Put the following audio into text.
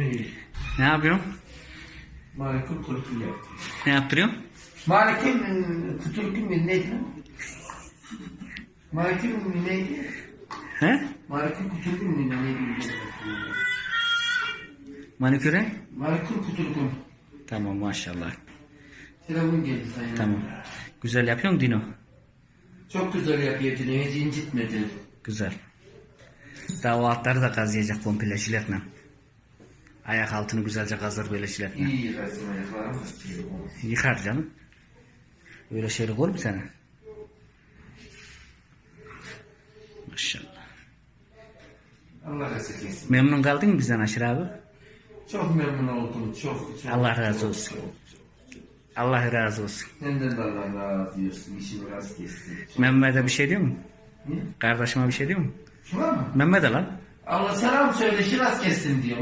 İyi. Ne yapıyorsun? Malik'in kurtul yaptı. Ne yaptırıyorsun? Malik'in kuturkun mu neydi? Malik'in neydi? He? Kuturkun mu neydi? Maniküre? Malik'in kuturkun. Tamam maşallah. Telefon geldi sayın. Tamam. Güzel yapıyorsun Dino. Çok güzel yapıyor Dino. Hiç incitmedi. Güzel. Daha o altları da kazıyacak komple jiletle. Ayak altını güzelce kazır böyle jiletle. İyi yıkarsın ayaklarını. Yıkar canım. Öyle şeylik olur mu sana? Maşallah. Allah razı olsun. Memnun kaldın mı bizden Aşır abi? Çok memnun oldum. Çok çok. Allah razı olsun. Çok, çok. Allah razı olson. Senden de Allah razı olsun. İşini rast kessin. Çok- Mehmet'e bir şey diyor mu? Ne? Kardeşime bir şey diyor mu? Şuna mı? Mehmet'e lan. Allah selam söyle. Şiraz kessin diyor.